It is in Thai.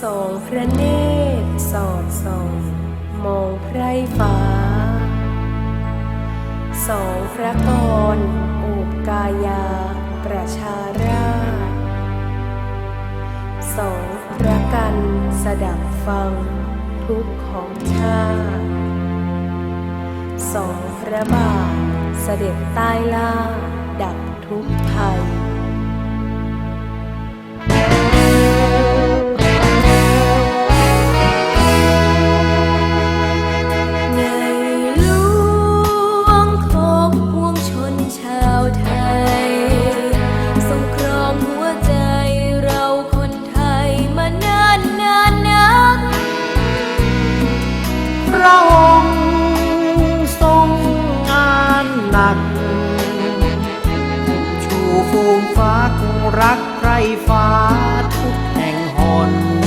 สองพระเนตรสอดส่อง มองไพร่ฟ้า สองพระกรโอบกายา ประชาราชสองพระกันสดับฟัง ทุกของชาติสองพระบาทเสด็จใต้ล่าดับทุก ฟูงฟ้าคงรักใครฟ้าทุกแห่งหน